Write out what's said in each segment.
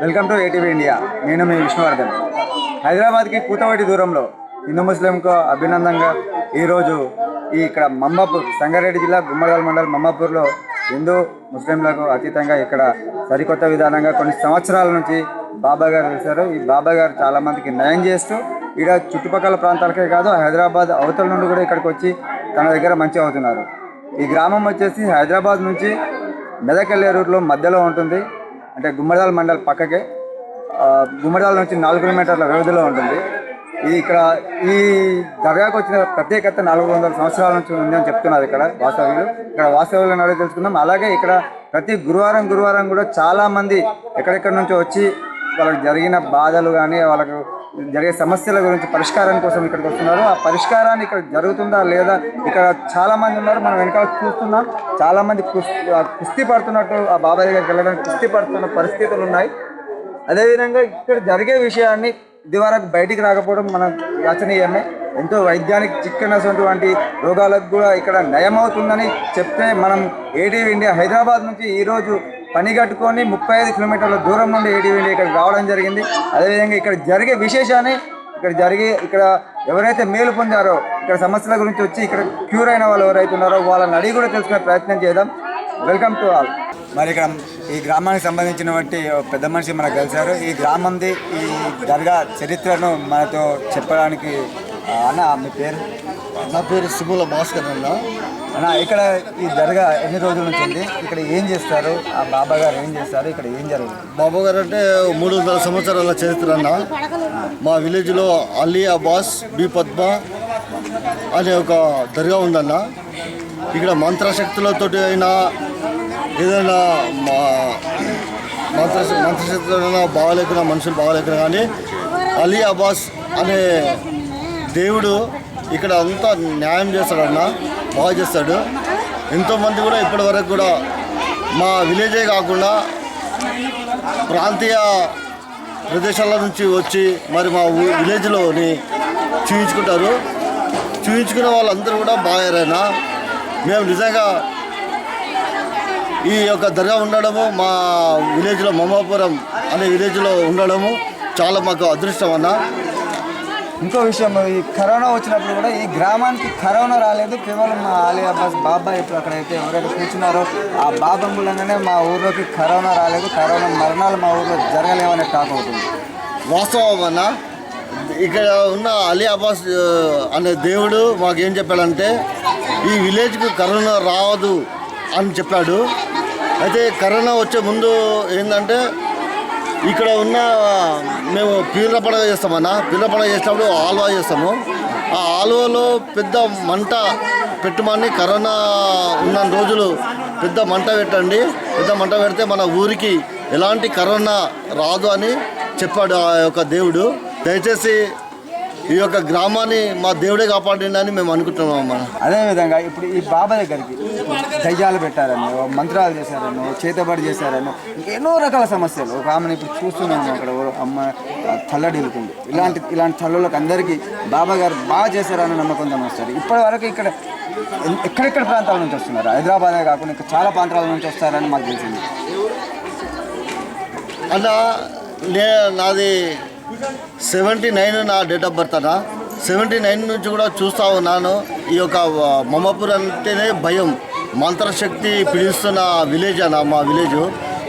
Welcome to ATV India నేను మీ విష్ణువర్ధన్. హైదరాబాద్కి కూతవాటి దూరంలో హిందూ ముస్లింకు అభినందంగా ఈరోజు ఈ ఇక్కడ మమ్మాపూర్ సంగారెడ్డి జిల్లా గుమ్మడిగల్ మండలం మమ్మాపూర్లో హిందూ ముస్లింలకు అతీతంగా ఇక్కడ సరికొత్త విధానంగా కొన్ని సంవత్సరాల నుంచి బాబా గారు వెళ్తారు ఈ బాబా గారు చాలామందికి నయం న్యాయం చేస్తూ ఇక్కడ చుట్టుపక్కల ప్రాంతాలకే కాదు హైదరాబాద్ అవతల నుండి కూడా ఇక్కడికి వచ్చి తన దగ్గర మంచి అవుతున్నారు. ఈ గ్రామం వచ్చేసి హైదరాబాద్ నుంచి మెదక్ వెళ్ళే రూట్లో మధ్యలో ఉంటుంది. అంటే గుమ్మడిదాల్ మండల్ పక్కకే గుమ్మడాల నుంచి నాలుగు కిలోమీటర్ల వ్యవధిలో ఉంటుంది. ఇది ఇక్కడ ఈ దర్గాకు వచ్చిన ప్రత్యేకత నాలుగు వందల సంవత్సరాల నుంచి ఉంది అని చెప్తున్నారు ఇక్కడ వాస్తవ్యులు. ఇక్కడ వాస్తవ్యులను అడిగి తెలుసుకుందాం అలాగే ఇక్కడ ప్రతి గురువారం గురువారం కూడా చాలామంది ఎక్కడెక్కడి నుంచో వచ్చి వాళ్ళకి జరిగిన బాధలు కానీ వాళ్ళకు జరిగే సమస్యల గురించి పరిష్కారం కోసం ఇక్కడికి వస్తున్నారు. ఆ పరిష్కారాన్ని ఇక్కడ జరుగుతుందా లేదా ఇక్కడ చాలామంది ఉన్నారు. మనం వెనకాల చూస్తున్నాం. చాలామంది కుస్తీ పడుతున్నట్టు ఆ బాబాయ్ దగ్గరికి వెళ్ళడానికి కుస్తీ పడుతున్న పరిస్థితులు ఉన్నాయి. అదేవిధంగా ఇక్కడ జరిగే విషయాన్ని ఇది వరకు బయటికి రాకపోవడం మనం యాచనీయమే. ఎంతో వైద్యానికి చిక్కనటువంటి రోగాలకు కూడా ఇక్కడ నయమవుతుందని చెప్తే మనం ఏటీవీ ఇండియా హైదరాబాద్ నుంచి ఈరోజు పని కట్టుకొని ముప్పై ఐదు కిలోమీటర్ల దూరం నుండి ఏటీవీ ఇక్కడ రావడం జరిగింది. అదేవిధంగా ఇక్కడ జరిగే విశేషాన్ని ఇక్కడ జరిగే ఇక్కడ ఎవరైతే మేలు పొందారో ఇక్కడ సమస్యల గురించి వచ్చి ఇక్కడ క్యూర్ అయిన వాళ్ళు ఎవరైతే ఉన్నారో వాళ్ళని అడిగి కూడా తెలుసుకునే ప్రయత్నం చేద్దాం. వెల్కమ్ టు ఆల్ మరి ఇక్కడ ఈ గ్రామానికి సంబంధించినటువంటి పెద్ద మనిషి మనకు కలిశారు ఈ గ్రామంది ఈ దర్గా చరిత్రను మనతో చెప్పడానికి అన్న మీ పేరు? నా పేరు సుబుల భాస్కర్ అన్న. అన్న ఇక్కడ ఈ దర్గా ఎన్ని రోజుల నుంచి ఉంది? ఇక్కడ ఏం చేస్తారు? ఆ బాబా గారు ఏం చేస్తారు? ఇక్కడ ఏం జరుగుతుంది? బాబా గారు అంటే మూడు వందల సంవత్సరాల చరిత్ర అన్న. మా విలేజ్లో అలీ అబ్బాస్ బి పద్మ అనే ఒక దర్గా ఉందన్న. ఇక్కడ మంత్రశక్తులతో అయినా ఏదైనా మా మంత్ర మంత్రశక్తులైనా బాగాలేకున్నా మనుషులు బాగాలేకున్నా కానీ అలీ అబ్బాస్ అనే దేవుడు ఇక్కడ అంతా న్యాయం చేస్తాడన్న బాగా చేస్తాడు. ఎంతోమంది కూడా ఇప్పటి వరకు కూడా మా విలేజే కాకుండా ప్రాంతీయ ప్రదేశాల నుంచి వచ్చి మరి మా విలేజ్లోని చూయించుకుంటారు. చూయించుకున్న వాళ్ళందరూ కూడా బాగారైనా మేము నిజంగా ఈ యొక్క దర్గా ఉండడము మా విలేజ్లో మమ్మాపురం అనే విలేజ్లో ఉండడము చాలా మాకు అదృష్టం అన్న. ఇంకో విషయం ఈ కరోనా వచ్చినప్పుడు కూడా ఈ గ్రామానికి కరోనా రాలేదు. కేవలం మా ఆలీ అబ్బాస్ బాబా ఇప్పుడు అక్కడైతే ఎవరైతే కూర్చున్నారో ఆ బాబా మూలంగానే మా ఊర్లోకి కరోనా రాలేదు. కరోనా మరణాలు మా ఊర్లో జరగలేవనే టాక్ అవుతుంది వాస్తవం ఇక్కడ ఉన్న అలీ అబ్బాస్ అనే దేవుడు మాకేం చెప్పాడంటే ఈ విలేజ్కి కరోనా రావదు అని చెప్పాడు. అయితే కరోనా వచ్చే ముందు ఏంటంటే ఇక్కడ ఉన్న మేము పీర్ల పండగ చేస్తామన్న. పీర్ల పండగ చేసినప్పుడు ఆల్వా చేస్తాము. ఆ ఆల్వాలో పెద్ద మంట పెట్టమని కరోనా ఉన్న రోజులు పెద్ద మంట పెట్టండి. పెద్ద మంట పెడితే మన ఊరికి ఎలాంటి కరోనా రాదు అని చెప్పాడు ఆ యొక్క దేవుడు. దయచేసి ఈ యొక్క గ్రామాన్ని మా దేవుడే కాపాడిండని మేము అనుకుంటున్నాం అమ్మ. అదేవిధంగా ఇప్పుడు ఈ బాబా దగ్గరికి దయ్యాలు పెట్టారని మంత్రాలు చేశారని చేతబడి చేశారని ఎన్నో రకాల సమస్యలు. ఒక ఆమెను ఇప్పుడు చూస్తున్నాము అక్కడ అమ్మ తల్లడిల్లుతుంది ఇలాంటి ఇలాంటి తల్లులకు అందరికీ బాబా గారు బాగా చేశారని నమ్మకంతో వస్తారు ఇప్పటి వరకు ఇక్కడ ఎక్కడెక్కడ ప్రాంతాల నుంచి వస్తున్నారు? హైదరాబాదే కాకుండా ఇంకా చాలా ప్రాంతాల నుంచి వస్తారని మాకు తెలిసింది. అన్న నే నాది సెవెంటీ నైన్ నా డేట్ ఆఫ్ బర్త్ అన్న. సెవెంటీ నైన్ నుంచి కూడా చూస్తూ ఉన్నాను. ఈ యొక్క మమ్మపూర్ అంటేనే భయం. మంత్రశక్తి పిలుస్తున్న విలేజ్ అన్న మా విలేజ్.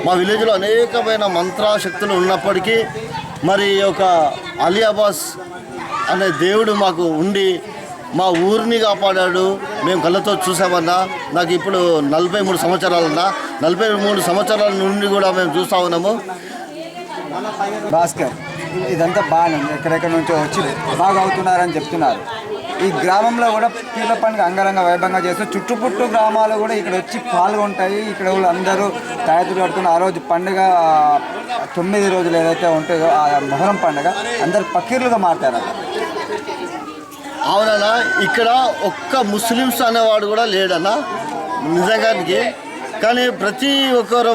మా విలేజ్లో అనేకమైన మంత్రశక్తులు ఉన్నప్పటికీ మరి ఈ యొక్క అలియాబాస్ అనే దేవుడు మాకు ఉండి మా ఊరిని కాపాడాడు. మేము కళ్ళతో చూసామన్నా. నాకు ఇప్పుడు నలభై మూడు సంవత్సరాలన్నా. నలభై మూడు సంవత్సరాల నుండి కూడా మేము చూస్తూ ఉన్నాము. భాస్కర్. ఇదంతా బాగానే ఉంది. ఎక్కడెక్కడ నుంచో వచ్చి బాగా అవుతున్నారని చెప్తున్నారు. ఈ గ్రామంలో కూడా పీర్ల పండుగ అంగరంగ వైభవంగా చేస్తూ చుట్టుపుట్టు గ్రామాలు కూడా ఇక్కడ వచ్చి పాల్గొంటాయి. ఇక్కడ వాళ్ళు అందరూ తయారు కడుతున్న ఆ రోజు పండుగ తొమ్మిది రోజులు ఏదైతే ఉంటుందో ఆ మొహరం పండుగ అందరు పకీర్లుగా మారుతారట అవునన్నా ఇక్కడ ఒక్క ముస్లిమ్స్ అనేవాడు కూడా లేడన్నా నిజంగానికి. కానీ ప్రతి ఒక్కరు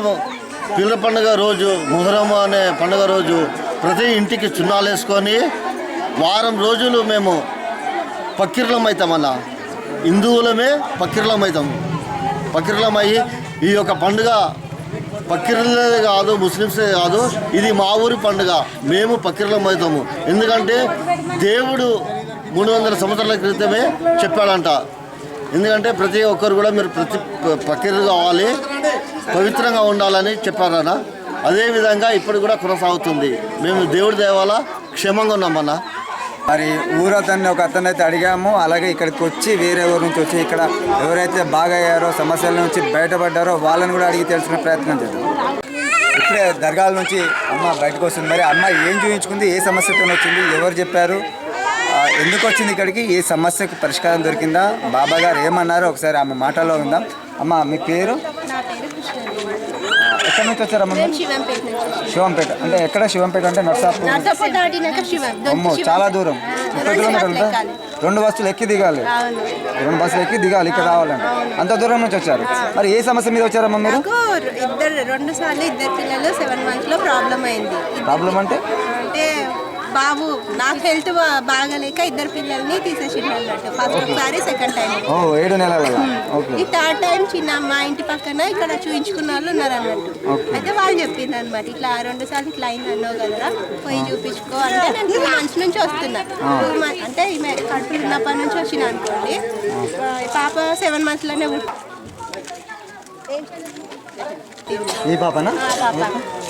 పిల్ల పండుగ రోజు మొహరం అనే పండుగ రోజు ప్రతి ఇంటికి చున్నాలు వేసుకొని వారం రోజులు మేము పక్కిర్లం అవుతామన్న హిందువులమే పక్కిర్లం అవుతాం. పక్కిర్లం అయ్యి ఈ యొక్క పండుగ పక్కిరులే కాదు ముస్లిమ్సే కాదు ఇది మా ఊరి పండుగ. మేము పక్కిరులం అవుతాము. ఎందుకంటే దేవుడు మూడు వందల సంవత్సరాల క్రితమే చెప్పాడంట. ఎందుకంటే ప్రతి ఒక్కరు కూడా మీరు ప్రతి పక్కిరు కావాలి పవిత్రంగా ఉండాలని చెప్పారన్న. అదేవిధంగా ఇప్పుడు కూడా కొనసాగుతుంది. మేము దేవుడి దేవాల క్షేమంగా ఉన్నామన్నా మరి ఊరు అతన్ని ఒక అతన్ని అయితే అడిగాము. అలాగే ఇక్కడికి వచ్చి వేరే ఊరు నుంచి వచ్చి ఇక్కడ ఎవరైతే బాగా అయ్యారో సమస్యల నుంచి బయటపడ్డారో వాళ్ళని కూడా అడిగి తెలుసుకునే ప్రయత్నం చేద్దాం. ఇప్పుడే దర్గాల నుంచి అమ్మ బయటకు వస్తుంది. మరి అమ్మ ఏం చూపించుకుంది ఏ సమస్యతో వచ్చింది? ఎవరు చెప్పారు? ఎందుకు వచ్చింది ఇక్కడికి? ఏ సమస్యకు పరిష్కారం దొరికిందా? బాబా గారు ఏమన్నారో? ఒకసారి ఆమె మాటల్లో ఉందాం అమ్మ మీ పేరు ఎక్కడి నుంచి వచ్చారమ్మ శివంపేట. అంటే ఎక్కడ శివంపేట అంటే నర్సాపూర్? అమ్మో. చాలా దూరం. ముప్పై కిలోమీటర్లు. రెండు బస్సులు ఎక్కి దిగాలి. రెండు బస్సులు ఎక్కి దిగాలి ఇక్కడ రావాలండి అంత దూరం నుంచి వచ్చారు. మరి ఏ సమస్య మీద వచ్చారమ్మా మీరు? ఇద్దరు రెండు సార్లు ఇద్దరు పిల్లలు సెవెన్ మంత్స్లో ప్రాబ్లం అయింది. ప్రాబ్లం అంటే? అంటే బాబు నాకు హెల్త్ బాగాలేక ఇద్దరు పిల్లల్ని తీసేసిండు అన్నట్టు. ఫస్ట్ ఒకసారి సెకండ్ టైం ఓ ఏడు నెలల ఈ థర్డ్ టైం చిన్న మా ఇంటి పక్కన ఇక్కడ చూయించుకున్న వాళ్ళు ఉన్నారు అన్నట్టు. అయితే వాళ్ళు చెప్పింది అనమాట ఇట్లా రెండు సార్లు ఇట్లా అయింది అన్నావు కదరా పోయి చూపించుకో. అంటే నేను టూ మంత్స్ నుంచి వస్తున్నా. టూ మంత్ అంటే ఈమె కడుపులు ఉన్నప్పటి నుంచి వచ్చిన అనుకోండి. పాప సెవెన్ మంత్స్లోనే ఈ పాపనా?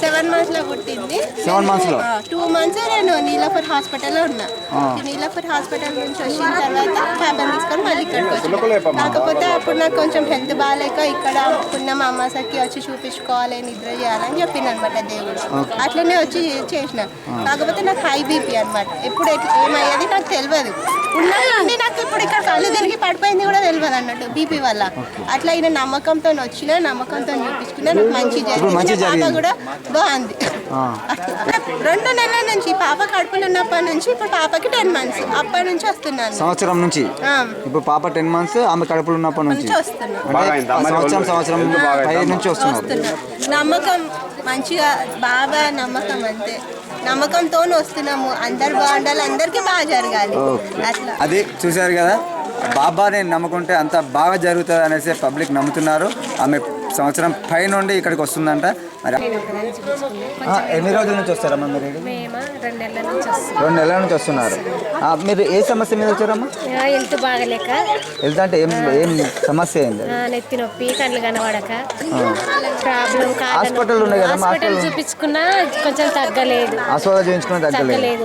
సెవెన్ మంత్స్లో పుట్టింది. Seven months లో? టూ మంత్స్ నేను నీలాపూర్ హాస్పిటల్లో ఉన్నా. ఈ నీలాపూర్ హాస్పిటల్ నుంచి వచ్చిన తర్వాత పాపని తీసుకొని మళ్ళీ ఇక్కడికి వచ్చాను. కాకపోతే అప్పుడు నాకు కొంచెం హెల్త్ బాగాలేక ఇక్కడ పున్న మా అమ్మసకి వచ్చి చూపించుకోవాలి నిద్ర చేయాలని చెప్పింది అనమాట దేవుడు. అట్లనే వచ్చి చేసిన. కాకపోతే నాకు హై బీపీ అనమాట ఎప్పుడు ఏమయ్యేది నాకు తెలియదు ఉన్నది నాకు ఇప్పుడు ఇక్కడ కళ్ళు తిరిగి పడిపోయింది కూడా తెలియదు అన్నట్టు బీపీ వల్ల. అట్లా ఈయన నమ్మకంతో వచ్చిన నమ్మకంతో చూపించుకున్నా నాకు మంచి జరిగింది. పాప. కూడా బాగుంది. ఆ. రెండు నెలల నుంచి పాప కడుపులో ఉన్నప్పటి నుంచి ఇప్పుడు పాపకి టెన్ మంత్స్. అప్పటి నుంచి వస్తున్నాను. సంవత్సరం నుంచి? ఇప్పుడు పాప టెన్ మంత్స్ ఆమె కడుపులో ఉన్నప్పటి నుంచి? సంవత్సరం సంవత్సరం నుంచి వస్తున్నారు? వస్తున్నా నమ్మకం మంచిగా బాగా నమ్మకం అంతే. నమ్మకంతో వస్తున్నాము అందరు బాగుండాలి అందరికీ బాగా జరగాలి. అట్లా. అది చూశారు కదా బాబాని నమ్ముకుంటే అంత బాగా జరుగుతుంది అనేసి పబ్లిక్ నమ్ముతున్నారు. ఆమె సంవత్సరం పై నుండి ఇక్కడికి వస్తుందంట. ఎన్ని రోజుల నుంచి వస్తారమ్మా మీరు? రెండు నెలల నుంచి వస్తాం రెండు నెలల నుంచి వస్తున్నారు. మీరు ఏ సమస్య మీద వచ్చారమ్మా? హెల్త్ బాగలేక. వెళ్తా అంటే ఏం ఏం సమస్య ఏంది నెత్తి నొప్పి కళ్ళు కనబడక. ప్రాబ్లం కాదు హాస్పిటల్ ఉన్నాయి కదమ్మా హాస్పిటల్ చూపించుకున్నా కొంచెం తగ్గలేదు. హాస్పిటల్ చేయించుకుని తగ్గలేదు.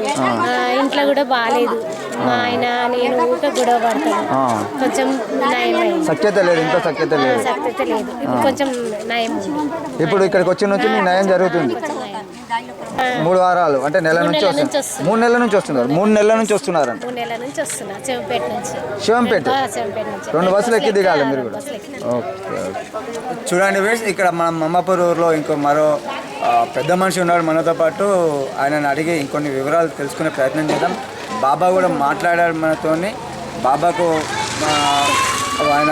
ఇంట్లో కూడా బాగాలేదు మా ఆయన నేను ఊరికే గొడవ పడతాను. కొంచెం నయం సఖ్యత లేదు ఇంట్లో సఖ్యత లేదు. సక్తత లేదు. ఇప్పుడు కొంచెం నయం ఇప్పుడు ఇక్కడికి వచ్చిన నుంచి మీ న్యాయం జరుగుతుంది. మూడు వారాలు అంటే నెల నుంచి వస్తున్నారు. వస్తుంది. మూడు నెలల నుంచి వస్తున్నారు. మూడు నెలల నుంచి వస్తున్నారంట. మూడు నెలల నుంచి వస్తున్నా చెంపేట నుంచి. శివంపేట రెండు బస్సులు ఎక్కి దిగాలి మీరు కూడా. ఓకే చూడండి వేస్ ఇక్కడ మన మమ్మపూర్ ఊర్లో ఇంకో మరో పెద్ద మనిషి ఉన్నాడు మనతో పాటు. ఆయనను అడిగి ఇంకొన్ని వివరాలు తెలుసుకునే ప్రయత్నం చేద్దాం. బాబా కూడా మాట్లాడాడు మనతోని. బాబాకు ఆయన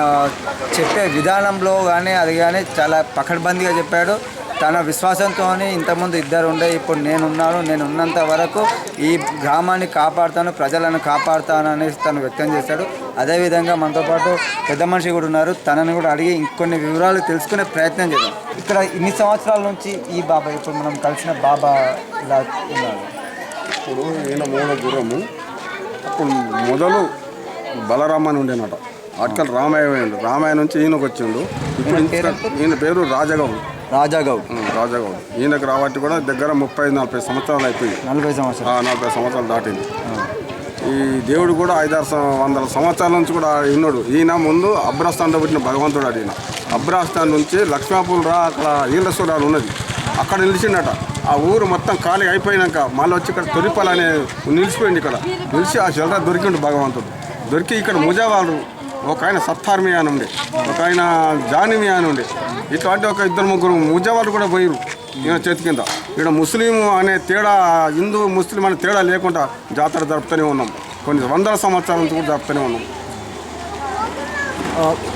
చెప్పే విధానంలో కానీ అది కానీ చాలా పకడ్బందీగా చెప్పాడు. తన విశ్వాసంతో ఇంతకుముందు ఇద్దరు ఉండే ఇప్పుడు నేనున్నాను నేను ఉన్నంత వరకు ఈ గ్రామాన్ని కాపాడుతాను ప్రజలను కాపాడుతాను అనేసి తను వ్యక్తం చేశాడు. అదేవిధంగా మనతో పాటు పెద్ద మనిషి కూడా ఉన్నారు. తనని కూడా అడిగి ఇంకొన్ని వివరాలు తెలుసుకునే ప్రయత్నం చేద్దాం. ఇక్కడ ఇన్ని సంవత్సరాల నుంచి ఈ బాబా ఇప్పుడు మనం కలిసిన బాబా ఇలా ఉన్నారు. ఇప్పుడు ఈయన మూల గుర్రము. అప్పుడు మొదలు బలరామ అని ఉండేనట. అటుకల్ రామయ్య పోయిండు రామయ్య నుంచి ఈయనకు వచ్చిండు ఇప్పుడు ఈయన పేరు రాజగౌడ్. రాజాగౌడ్. రాజగౌడ్. ఈయనకు రాబట్టి కూడా దగ్గర ముప్పై నలభై సంవత్సరాలు అయిపోయింది. నలభై సంవత్సరాలు. నలభై సంవత్సరాలు దాటింది. ఈ దేవుడు కూడా ఐదారు వందల సంవత్సరాల నుంచి కూడా ఉన్నాడు. ఈయన ముందు అబ్రాస్థాన్లో పుట్టిన భగవంతుడు ఈయన. అబ్రాస్థాన్ నుంచి లక్ష్మాపూర్ రా అక్కడ ఈళ్ళేశ్వరాలు ఉన్నది. అక్కడ నిలిచిండట. ఆ ఊరు మొత్తం ఖాళీ అయిపోయినాక మళ్ళీ వచ్చి ఇక్కడ తొలిపల్ అనే నిలిచిపోయింది ఇక్కడ. నిలిచి ఆ చిల్లర దొరికిండు భగవంతుడు. దొరికి ఇక్కడ ముజావాళ్ళు ఒక ఆయన సత్తార్మి అని ఉండే ఒక ఆయన జానిమి అని ఉండే ఇట్లాంటి ఒక ఇద్దరు ముగ్గురు ముజావాళ్ళు కూడా పోయిరు ఈయన చేతి కింద. ఇక్కడ ముస్లిం అనే తేడా హిందూ ముస్లిం అనే తేడా లేకుండా జాతర జరుపుతూనే ఉన్నాం. కొన్ని వందల సంవత్సరాల నుంచి కూడా జరుపుతూనే ఉన్నాం.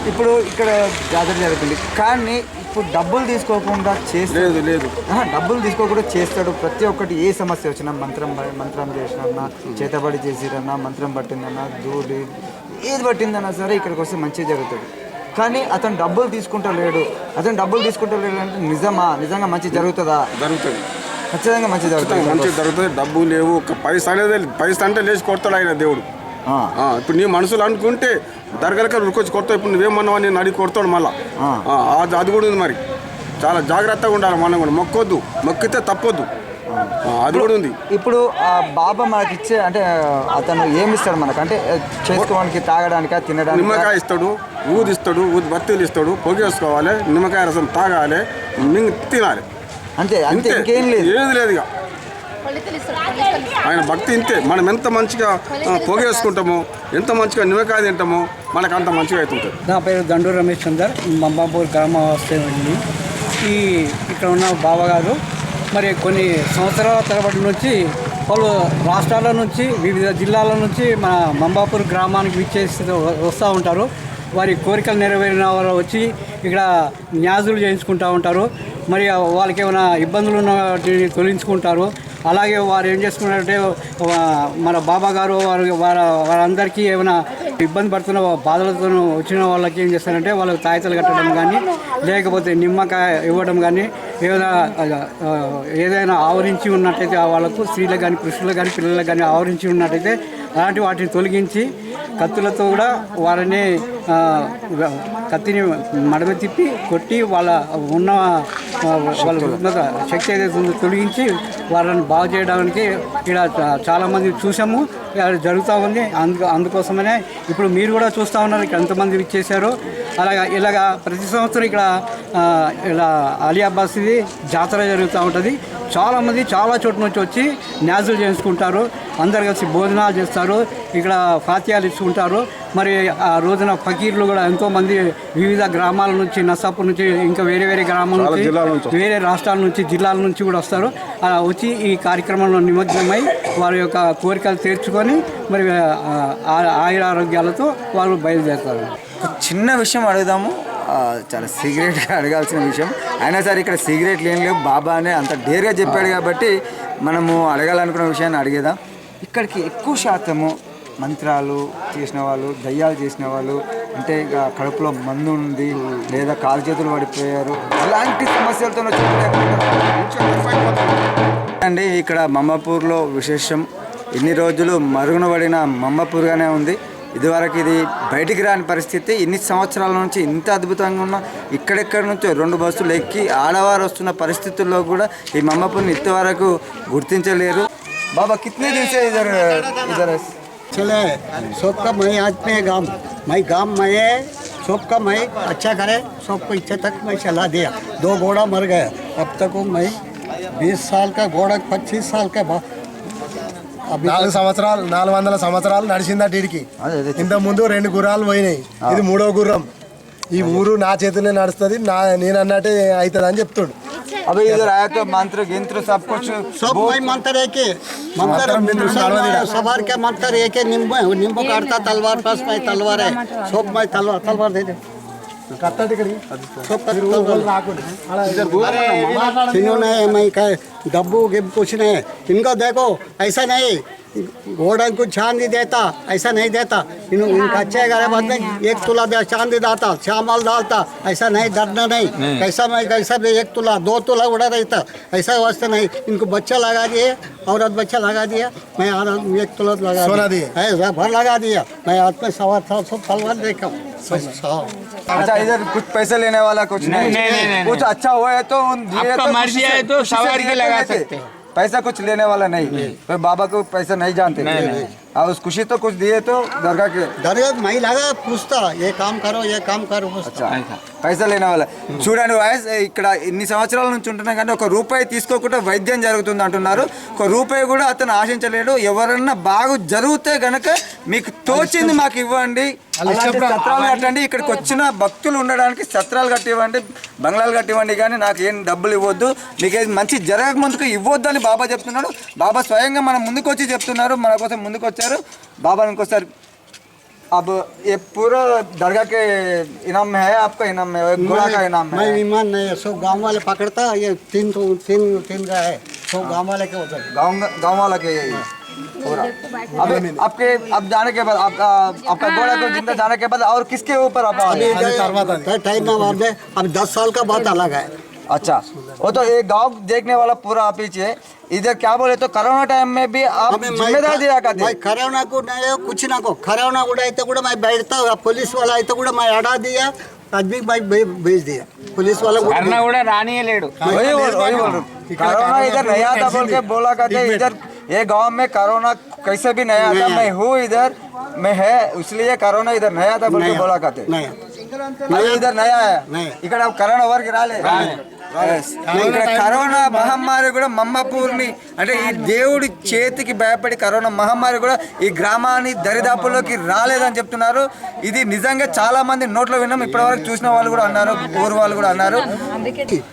ఇప్పుడు ఇక్కడ జాతర జరుగుతుంది. కానీ ఇప్పుడు డబ్బులు తీసుకోకుండా చేస్తే లేదు డబ్బులు తీసుకోకుండా చేస్తాడు. ప్రతి ఒక్కటి ఏ సమస్య వచ్చినా మంత్రం మంత్రం చేసినన్నా చేతబడి చేసిరన్నా మంత్రం పట్టిందన్నా దూడి ఏది పట్టిందన్నా సరే ఇక్కడికి వస్తే మంచిగా జరుగుతుంది. కానీ అతను డబ్బులు తీసుకుంటా లేడు. అతను డబ్బులు తీసుకుంటారు అంటే నిజమా? నిజంగా మంచి జరుగుతుందా? జరుగుతుంది. ఖచ్చితంగా మంచి జరుగుతుంది. మంచి జరుగుతుంది. డబ్బు లేవు. ఒక పైసా అనేది. పైసా అంటే లేచి కొడతాడు ఆయన దేవుడు. ఇప్పుడు నీ మనసులో అనుకుంటే దరగలక ఉరికొచ్చి కొడతావు. ఇప్పుడు నువ్వేమన్నావు నేను అడిగి కొడతాడు మళ్ళా. అది అది కూడా ఉంది మరి. చాలా జాగ్రత్తగా ఉండాలి మనం కూడా. మొక్కొద్దు. మొక్కితే తప్పొద్దు. అది కూడా ఉంది. ఇప్పుడు ఆ బాబా మనకి ఇచ్చే అంటే అతను ఏమి ఇస్తాడు మనకు? అంటే చేసుకోవడానికి తాగడానికా తినడానికి? నిమ్మకాయ ఇస్తాడు ఊది ఇస్తాడు ఊది బత్తీలు ఇస్తాడు పొగేసుకోవాలి నిమ్మకాయ రసం తాగాలి మింగి తినాలి. అంతే అంతే ఇంకేం లేదు. ఏది లేదు ఇక. ఆయన భక్తి ఇంతే. మనం ఎంత మంచిగా పొగేసుకుంటామో ఎంత మంచిగా నిమ్మకాయ తింటామో మనకు అంత మంచిగా అవుతుంటుంది నా పేరు దండు రమేష్ చందర్ మంబాపూర్ గ్రామ వాస్తవ్యండి ఈ ఇక్కడ ఉన్న బావగారు మరి కొన్ని సంవత్సరాల తరబడి నుంచి పలు రాష్ట్రాల నుంచి వివిధ జిల్లాల నుంచి మన మంబాపూర్ గ్రామానికి విచ్చేసి వస్తూ ఉంటారు. వారి కోరికలు నెరవేరిన వారు వచ్చి ఇక్కడ న్యాజులు చేయించుకుంటూ ఉంటారు. మరి వాళ్ళకి ఏమైనా ఇబ్బందులు ఉన్న వాటిని తొలగించుకుంటారు. అలాగే వారు ఏం చేసుకున్నారంటే మన బాబా గారు వారు వారి వారందరికీ ఏమైనా ఇబ్బంది పడుతున్న బాధలతో వచ్చిన వాళ్ళకి ఏం చేస్తారంటే వాళ్ళకి తాయితలు కట్టడం కానీ లేకపోతే నిమ్మకాయ ఇవ్వడం కానీ ఏదైనా ఏదైనా ఆవరించి ఉన్నట్టయితే ఆ వాళ్ళకు స్త్రీలకు కానీ పురుషులకు కానీ పిల్లలకు కానీ ఆవరించి ఉన్నట్టయితే అలాంటి వాటిని తొలగించి కత్తులతో కూడా వారిని కత్తిని మడమ తిప్పి కొట్టి వాళ్ళ ఉన్న వాళ్ళ ఉన్నత శక్తి ఏదైతే ఉందో తొలగించి వాళ్ళని బాగు చేయడానికి ఇక్కడ చాలామంది చూసాము జరుగుతూ ఉంది. అందు అందుకోసమనే ఇప్పుడు మీరు కూడా చూస్తూ ఉన్నారు. ఇక్కడ ఎంతమంది ఇచ్చేసారు అలాగా ఇలాగా ప్రతి సంవత్సరం ఇక్కడ ఇలా అలీ అబ్బాస్ ఇది జాతర జరుగుతూ ఉంటుంది. చాలామంది చాలా చోట్ల నుంచి వచ్చి న్యాజులు చేసుకుంటారు అందరు కలిసి భోజనాలు చేస్తారు. ఇక్కడ ఫాత్యాలు ఇచ్చుకుంటారు మరి ఆ రోజున ఫకీర్లు కూడా ఎంతోమంది వివిధ గ్రామాల నుంచి నసాపూర్ నుంచి ఇంకా వేరే వేరే గ్రామాల నుంచి వేరే రాష్ట్రాల నుంచి జిల్లాల నుంచి కూడా వస్తారు. అలా వచ్చి ఈ కార్యక్రమంలో నిమగ్నమై వారి యొక్క కోరికలు తీర్చుకొని మరి ఆయుర ఆరోగ్యాలతో వారు బయలుదేరుతారు. చిన్న విషయం అడుగుదాము. చాలా సీక్రెట్గా అడగాల్సిన విషయం. అయినా సరే ఇక్కడ సీక్రెట్లు ఏం లేవు. బాబా అనే అంత డేర్గా చెప్పాడు కాబట్టి మనము అడగాలనుకున్న విషయాన్ని అడిగేదాం ఇక్కడికి ఎక్కువ శాతము మంత్రాలు చేసిన వాళ్ళు దయ్యాలు చేసిన వాళ్ళు అంటే ఇక కడుపులో మందు ఉంది లేదా కాలు చేతులు పడిపోయారు అలాంటి సమస్యలతో అండి ఇక్కడ మమ్మపూర్లో విశేషం. ఇన్ని రోజులు మరుగున పడిన మమ్మపూర్గానే ఉంది. ఇదివరకు ఇది బయటికి రాని పరిస్థితి. ఇన్ని సంవత్సరాల నుంచి ఇంత అద్భుతంగా ఉన్న ఇక్కడెక్కడి నుంచో రెండు బస్సులు ఎక్కి ఆడవారు వస్తున్న పరిస్థితుల్లో కూడా ఈ మమ్మపూర్ని ఇంతవరకు గుర్తించలేరు. బాబా కిత్నే దివసే ఇదర్ ఇదర్. चले सबका मैं आज में गांव मैं गांव में सबका मैं अच्छा करे सबको इच्छा तक मैं चला दिया दो घोड़ा मर गया अब तक वो मैं बीस साल का घोड़ा पच्चीस साल का बा- अभी నాలుగు సంవత్సరాలు నాలుగు వందల సంవత్సరాలు నడిచిందట వీడికి అదే అదే ఇంత ముందు రెండు గుర్రాలు పోయినాయి ఇది మూడో గుర్రం ఈ ఊరు నా చేతిలో నడుస్తుంది నా నేను అన్నట్టే అవుతుంది అని చెప్తుండు अभी इधर आया तो मंत्र गिंत्र सब कुछ सब वही मंत्र एक ही। मंत्र सवार के मंत्र एक ही नींबू नींबू काटता तलवार पास में तलवार है। सब में तलवार तलवार दे दे। इन्होंने मैं डब्बू गिब कुछ नहीं इनको देखो ऐसा नहीं। घोड़ा को चांदी देता ऐसा नहीं देता। इन इनका अच्छे घर बाद में एक तुला दे चांदी डालता चावल डालता ऐसा नहीं डरना नहीं। कैसा मैं कैसा भी एक तुला दो तुला उड़ा रहता ऐसा वास्ते नहीं। इनको बच्चा लगा दिए औरत बच्चा लगा दिया मैं औरत एक तुला लगा दिया। दिए? भर लगा दिया। मैं हाथ में सवार था सब तलवार देखा। हूँ। सब हाँ। अच्छा इधर कुछ पैसे लेने वाला कुछ नहीं, नहीं, नहीं, नहीं, कुछ अच्छा हुआ है तो उन आपका तो मर्ज़ी है तो सवार के तो लगा सकते हैं। पैसा कुछ लेने वाला नहीं तो बाबा को पैसा नहीं जानते और उस खुशी तो कुछ दिए तो दरगाह के डरे मैं लगा पूछता ये काम करो ये काम करो पूछता పైసా లేని వాళ్ళ చూడండి వాయిస్ ఇక్కడ ఇన్ని సంవత్సరాల నుంచి ఉంటున్నా కానీ ఒక రూపాయి తీసుకోకుండా వైద్యం జరుగుతుంది అంటున్నారు ఒక రూపాయి కూడా అతను ఆశించలేడు ఎవరన్నా బాగు జరిగితే గనక మీకు తోచింది మాకు ఇవ్వండి అలాంటి సత్రాలు కట్టండి ఇక్కడికి వచ్చిన భక్తులు ఉండడానికి సత్రాలు కట్టివ్వండి బంగ్లాలు కట్టివ్వండి కానీ నాకు ఏం డబ్బులు ఇవ్వద్దు మీకు ఏది మంచి జరగక ముందుకు ఇవ్వద్దు అని బాబా చెప్తున్నాడు బాబా స్వయంగా మన ముందుకు వచ్చి చెప్తున్నారు మన కోసం ముందుకు వచ్చారు బాబా ఇంకోసారి अब ये पूरा दरगाह के इनाम में है आपका इनाम में है घोड़ा का इनाम मैं है विमान नहीं है सब गांव वाले पकड़ता ये तीन तो तीन तीन का है सब गांव वाले के उधर गाँव गाँव वाला के यही पूरा अब आपके अब जाने के बाद आपका आपका घोड़ा को जिंदा जाने के बाद और किसके ऊपर आप आए? अभी टाइम ना बाद में अब दस साल का बात अलग है अच्छा वो तो एक गांव देखने वाला पूरा आप पीछे इधर क्या बोले तो कोरोना टाइम में भी आप हमें जिम्मेदार दिया मैं करते కరోనా కూడా कुछ ना को కరోనా కూడా అయితే కూడా मैं बैठता पुलिस वाला అయితే కూడా मैं हटा दिया आदमी मैं भे- भेज दिया पुलिस वाला को కరోనా కూడా రానియలేడు वही बोल वही बोल रहा हूँ। कोरोना इधर नहीं आता बोल के बोला करते इधर ये गांव में कोरोना कैसे भी नहीं आता मैं हूँ इधर मैं है इसलिए कोरोना इधर नहीं आता बोल के बोला करते नहीं అది ఇద్దరు నయా నయ. ఇక్కడ కరోనా వరకు రాలే ఇక్కడ కరోనా మహమ్మారి కూడా మమ్మపూర్ని అంటే ఈ దేవుడి చేతికి భయపడి కరోనా మహమ్మారి కూడా ఈ గ్రామాన్ని దరిదాపుల్లోకి రాలేదని చెప్తున్నారు ఇది నిజంగా చాలా మంది నోట్లో విన్నాం ఇప్పటి వరకు చూసిన వాళ్ళు కూడా అన్నారు ఊరు వాళ్ళు కూడా అన్నారు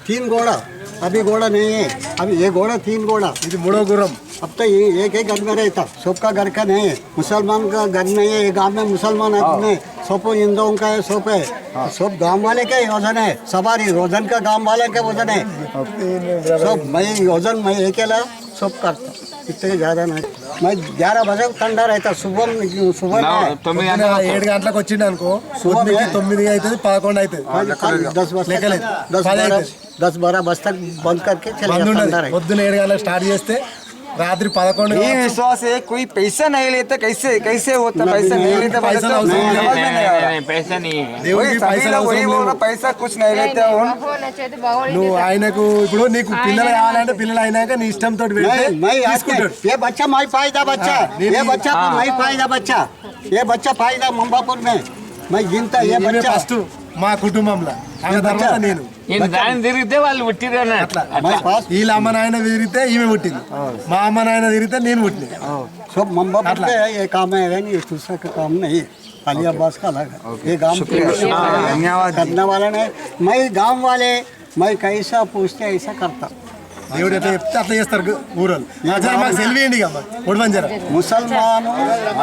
तीन घोड़ा अभी घोड़ा नहीं है अभी ये घोड़ा तीन घोड़ा ఇది మూడో గుర్రం अब तो ये एक एक घर में रहता सबका घर का नहीं है मुसलमान का घर नहीं है ये गांव में मुसलमान आदमी है सब हिंदुओं का है सब है सब गांव वाले का ही वजन है सवारी वजन का गांव वाले का वजन है सब मैं वजन मैं अकेला सब करता इतने ज्यादा नहीं मैं ग्यारह बजे ठंडा रहता सुबह में- सुबह में తొమ్మిది పొద్దున ఏడు గంటలకు వచ్చిండు అనుకో పొద్దున్నకి తొమ్మిది అవుతుంది పదకొండు అవుతుంది दस बजे लेकर तक- दस पानी बारह आते। दस बारह बजे तक बंद करके चले బంద్ जाता ఉండదు अंदर है పొద్దున్న ఏడు గంటలకు స్టార్ట్ చేస్తే రాత్రి పదకొండు ये विश्वास है कोई पैसा नहीं लेता कैसे कैसे होता पैसा नहीं लेता बोले पैसा तो नहीं, समझ नहीं, में नहीं आ रहा। नहीं, पैसा नहीं है वही దేవుడికి सभी పైసలు लोग वही అవసరం बोल లేవు. रहा पैसा कुछ नहीं लेते उन నువ్వు ఆయనకు ఇప్పుడు నీకు పిల్లలు కావాలంటే పిల్లలు అయినాక నీ ఇష్టంతో పెడితే नहीं मैं आपके తీసుకుంటాడు ये बच्चा माई फायदा बच्चा हाँ, नहीं, ये नहीं, बच्चा को माई फायदा बच्चा ये बच्चा फायदा मुंबापुर में मैं गिनता ये ఈమె बच्चा ఫస్ట్ మా కుటుంబంలో ఆ తర్వాత నేను ఈయన దాన్ని తిరిగితే వాళ్ళు పుట్టిరు అన్నట్టు मैं पास వీళ్ళ అమ్మ నాయన తిరిగితే ఈమె పుట్టింది మా అమ్మ నాయన తిరిగితే నేను పుట్టింది सब मुंबापुर में ये काम है है नहीं दूसरा का काम नहीं है अली अब्बास का अलग है ये गांव के धन्यवाद जी। करने वाला नहीं मैं गांव वाले मैं कैसा पूछते ऐसा करता దేవుడు ఎట్లా చెప్తే అట్లా చేస్తారు ఊరోళ్ళు జర మాకు సెల్వి ఇండి అమ్మ ఒడవని జర मुसलमान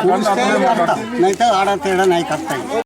पूछते ही करता